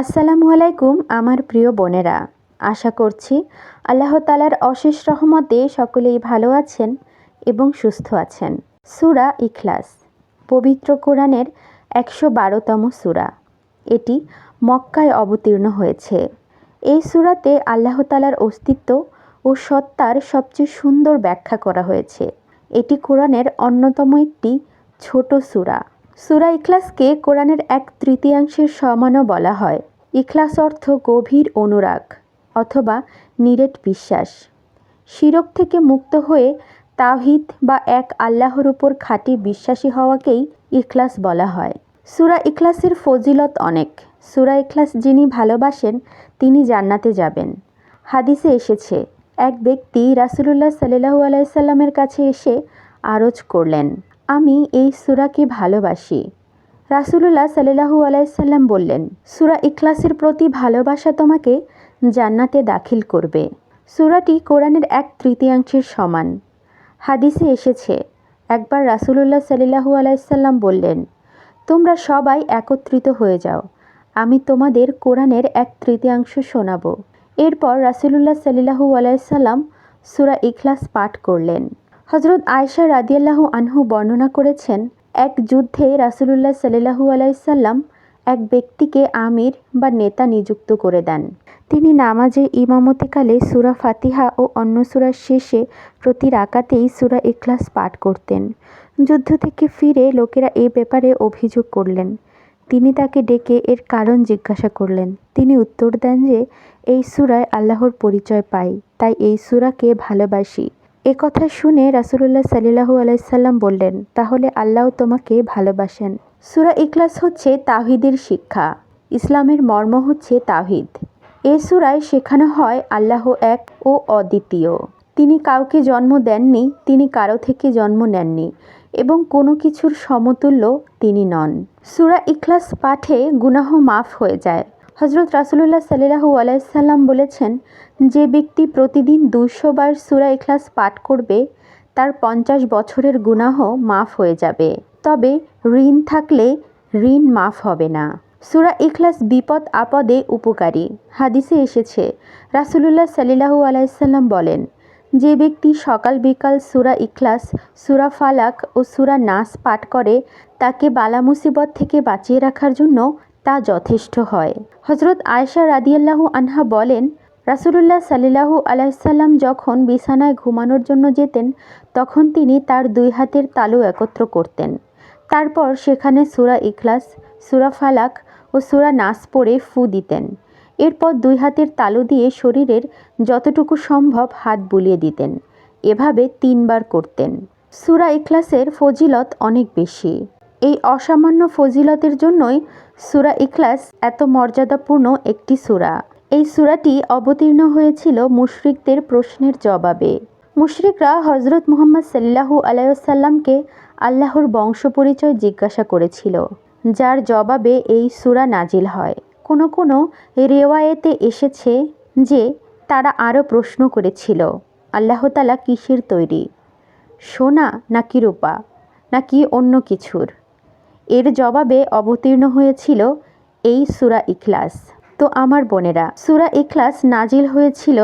আসসালামু আলাইকুম, আমার প্রিয় বোনেরা। আশা করছি আল্লাহ তালার অশেষ রহমতে সকলেই ভালো আছেন এবং সুস্থ আছেন। সুরা ইখলাস, পবিত্র কোরআনের একশো বারোতম সুরা। এটি মক্কায় অবতীর্ণ হয়েছে। এই সুরাতে আল্লাহ তালার অস্তিত্ব ও সত্তার সবচেয়ে সুন্দর ব্যাখ্যা করা হয়েছে। এটি কোরআনের অন্যতম একটি ছোট সুরা। সুরা ইখলাসকে কোরআনের এক তৃতীয়াংশের সমানও বলা হয়। ইখলাস অর্থ গভীর অনুরাগ অথবা নিরেট বিশ্বাস। শিরক থেকে মুক্ত হয়ে তাহিদ বা এক আল্লাহর উপর খাঁটি বিশ্বাসী হওয়াকেই ইখলাস বলা হয়। সুরা ইখলাসের ফজিলত অনেক। সুরা ইখলাস যিনি ভালোবাসেন, তিনি জান্নাতে যাবেন। হাদিসে এসেছে, এক ব্যক্তি রাসুলুল্লাহ সাল্লাহু আলাইসাল্লামের কাছে এসে আরজ করলেন, আমি এই সুরাকে ভালোবাসি। রাসুলুল্লাহ সাল্লাহু আলাইসাল্লাম বললেন, সুরা ইখলাসের প্রতি ভালোবাসা তোমাকে জান্নাতে দাখিল করবে। সুরাটি কোরআনের এক তৃতীয়াংশের সমান। হাদিসে এসেছে, একবার রাসুলুল্লাহ সাল্লাহু আলাইসাল্লাম বললেন, তোমরা সবাই একত্রিত হয়ে যাও, আমি তোমাদের কোরআনের এক তৃতীয়াংশ শোনাব। এরপর রাসুলুল্লাহ সাল্লাহু আলাইসাল্লাম সুরা ইখলাস পাঠ করলেন। হজরত আয়সা রাদিয়াল্লাহু আনহু বর্ণনা করেছেন এক যুদ্ধে রাসুলুল্লাহ সাল্লাহু আলাইসাল্লাম এক ব্যক্তিকে আমির বা নেতা নিযুক্ত করে দেন। তিনি নামাজে ইমামতিকালে সুরা ফাতিহা ও অন্য সুরার শেষে প্রতি রাকাতেই সুরা ইখলাস পাঠ করতেন। যুদ্ধ থেকে ফিরে লোকেরা এ ব্যাপারে অভিযোগ করলেন। তিনি তাকে ডেকে এর কারণ জিজ্ঞাসা করলেন। তিনি উত্তর দেন যে, এই সুরায় আল্লাহর পরিচয় পাই, তাই এই সুরাকে ভালোবাসি। এ কথা শুনে রাসুলুল্লাহ সাল্লাহু আলাইসাল্লাম বললেন, তাহলে আল্লাহ তোমাকে ভালোবাসেন। সুরা ইখলাস হচ্ছে তাহিদের শিক্ষা, ইসলামের মর্ম হচ্ছে তাহিদ এ সুরায় শেখানো হয় আল্লাহ এক ও অদ্বিতীয়। তিনি কাউকে জন্ম দেননি, তিনি কারও থেকে জন্ম নেননি এবং কোনো কিছুর সমতুল্য তিনি নন। সুরা ইখলাস পাঠে গুনাহ মাফ হয়ে যায়। হজরত রাসুলুল্লাহ সাল্লাহু আলাইসাল্লাম বলেছেন, যে ব্যক্তি প্রতিদিন দুইশো বার সুরা ইখলাস পাঠ করবে, তার পঞ্চাশ বছরের গুনাহ মাফ হয়ে যাবে। তবে ঋণ থাকলে ঋণ মাফ হবে না। সুরা ইখলাস বিপদ আপদে উপকারী। হাদিসে এসেছে, রাসুলুল্লাহ সাল্লাহু আলাইসাল্লাম বলেন, যে ব্যক্তি সকাল বিকাল সুরা ইখলাস, সুরা ফালাক ও সুরা নাস পাঠ করে, তাকে বালা মুসিবত থেকে বাঁচিয়ে রাখার জন্য তা যথেষ্ট হয়। হজরত আয়েশা রাদিয়াল্লাহু আনহা বলেন, রাসুলুল্লাহ সাল্লাহু আলাইসাল্লাম যখন বিছানায় ঘুমানোর জন্য যেতেন, তখন তিনি তার দুই হাতের তালু একত্র করতেন। তারপর সেখানে সুরা ইখলাস, সুরা ফালাক ও সুরা নাস পরে ফু দিতেন। এরপর দুই হাতের তালু দিয়ে শরীরের যতটুকু সম্ভব হাত বুলিয়ে দিতেন। এভাবে তিনবার করতেন। সুরা ইখলাসের ফজিলত অনেক বেশি। এই অসামান্য ফজিলতের জন্যই সুরা ইখলাস এত মর্যাদাপূর্ণ একটি সুরা। এই সুরাটি অবতীর্ণ হয়েছিল মুশরিকদের প্রশ্নের জবাবে। মুশরিকরা হজরত মুহাম্মদ সাল্লাহু আলাইসাল্লামকে আল্লাহর বংশ পরিচয় জিজ্ঞাসা করেছিল, যার জবাবে এই সুরা নাজিল হয়। কোনো কোনো রেওয়ায়েতে এসেছে যে তারা আরও প্রশ্ন করেছিল আল্লাহতালা কিসের তৈরি? সোনা নাকি রূপা, নাকি অন্য কিছুর? এর জবাবে অবতীর্ণ হয়েছিল এই সুরা ইখলাস। তো আমার বোনেরা, সুরা ইখলাস নাজিল হয়েছিল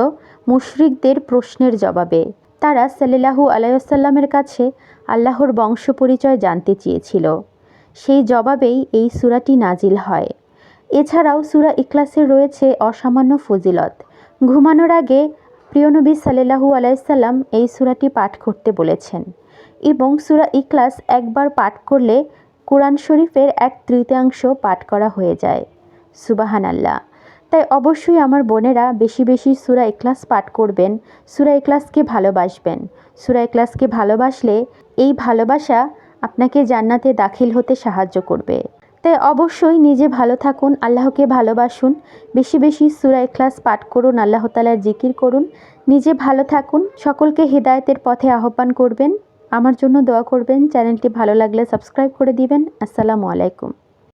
মুশরিকদের প্রশ্নের জবাবে। তারা সাল্লাহু আলাইসাল্লামের কাছে আল্লাহর বংশ পরিচয় জানতে চেয়েছিল। সেই জবাবেই এই সুরাটি নাজিল হয়। এছাড়াও সুরা ইখলাসের রয়েছে অসামান্য ফজিলত। ঘুমানোর আগে প্রিয়নবী সাল্লাহু আলাইসাল্লাম এই সুরাটি পাঠ করতে বলেছেন এবং সুরা ইখলাস একবার পাঠ করলে কোরআন শরীফের এক তৃতীয়াংশ পাঠ করা হয়ে যায়। সুবাহান আল্লাহ তাই অবশ্যই আমার বোনেরা বেশি বেশি সুরা ইখলাস পাঠ করবেন, সুরা ইখলাসকে ভালোবাসবেন। সুরা ইখলাসকে ভালোবাসলে এই ভালোবাসা আপনাকে জান্নাতে দাখিল হতে সাহায্য করবে। তাই অবশ্যই নিজে ভালো থাকুন, আল্লাহকে ভালোবাসুন, বেশি বেশি সুরা ইখলাস পাঠ করুন, আল্লাহ তালার জিকির করুন, নিজে ভালো থাকুন, সকলকে হৃদায়তের পথে আহ্বান করবেন। আমার জন্য দোয়া করবেন। চ্যানেলটি ভালো লাগলে সাবস্ক্রাইব করে দিবেন। আসসালামু আলাইকুম।